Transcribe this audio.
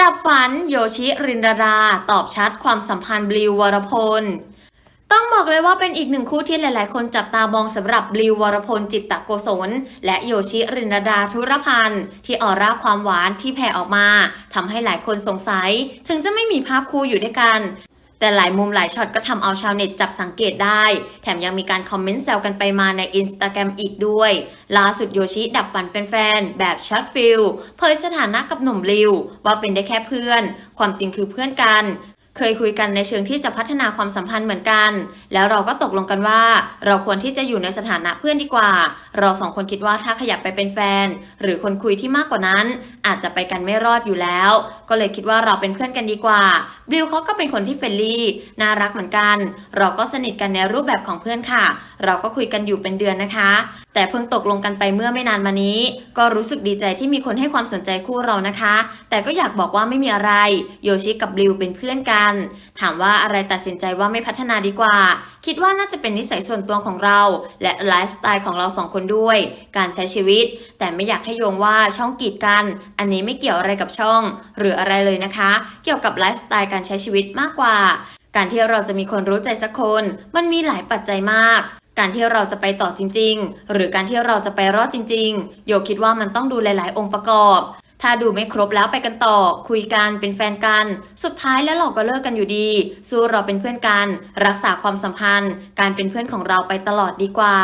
ดับฝันโยชิรินดาราตอบชัดความสัมพันธ์บลิววรพล ต้องบอกเลยว่าเป็นอีกหนึ่งคู่ที่หลาย ๆ คนจับตามองสำหรับบลิววรพลจิตตะโกศล และโยชิรินดาธุรพันธ์ ที่ออร่าความหวานที่แผ่ออกมาทำให้หลายคนสงสัย ถึงจะไม่มีภาพคู่อยู่ด้วยกัน แต่หลายมุมหลายช็อตก็ทำเอาชาวเน็ตจับสังเกตได้ แถมยังมีการคอมเมนต์แซวกันไปมาในอินสตาแกรมอีกด้วย ล่าสุดโยชิดับฝันแฟนๆ แบบช็อตฟิลเผยสถานะกับหนุ่มลิว ว่าเป็นได้แค่เพื่อน ความจริงคือเพื่อนกัน เคยคุยกันในเชิงที่จะพัฒนาความสัมพันธ์เหมือนกัน แล้วเราก็ตกลงกันว่า เราควรที่จะอยู่ในสถานะเพื่อนดีกว่า เราสองคนคิดว่าถ้าขยับไปเป็นแฟน หรือคนคุยที่มากกว่านั้น อาจจะไปกันไม่รอดอยู่แล้ว ก็เลยคิดว่าเราเป็นเพื่อนกันดีกว่าบิวเขาก็เป็นคนที่เฟรนลี่น่ารักเหมือนกัน เราก็สนิทกันในรูปแบบของเพื่อนค่ะ เราก็คุยกันอยู่เป็นเดือนนะคะ แต่เพิ่งตกลงกันไปเมื่อไม่นานมานี้ ก็รู้สึกดีใจที่มีคนให้ความสนใจคู่เรานะคะ แต่ก็อยากบอกว่าไม่มีอะไร โยชิกับบิวเป็นเพื่อนกัน ถามว่าอะไรตัดสินใจว่าไม่พัฒนาดีกว่า คิดว่าน่าจะเป็นนิสัยส่วนตัวของเรา และไลฟ์สไตล์ของเราสองคนด้วย การใช้ชีวิต แต่ไม่อยากให้โยงว่าช่องกีดกัน อันนี้ไม่เกี่ยวอะไรกับช่อง หรืออะไรเลยนะคะ เกี่ยวกับไลฟ์สไตล์การใช้ชีวิตมากกว่า การที่เราจะมีคนรู้ใจสักคน มันมีหลายปัจจัยมาก การที่เราจะไปต่อจริง ๆ หรือการที่เราจะไปรอดจริง ๆ โยคิดว่ามันต้องดูหลาย ๆ องค์ประกอบ ถ้าดูไม่ครบแล้วไปกันต่อ คุยกันเป็นแฟนกัน สุดท้ายแล้วเราก็เลิกกันอยู่ดี สู้เราเป็นเพื่อนกัน รักษาความสัมพันธ์ การเป็นเพื่อนของเราไปตลอดดีกว่า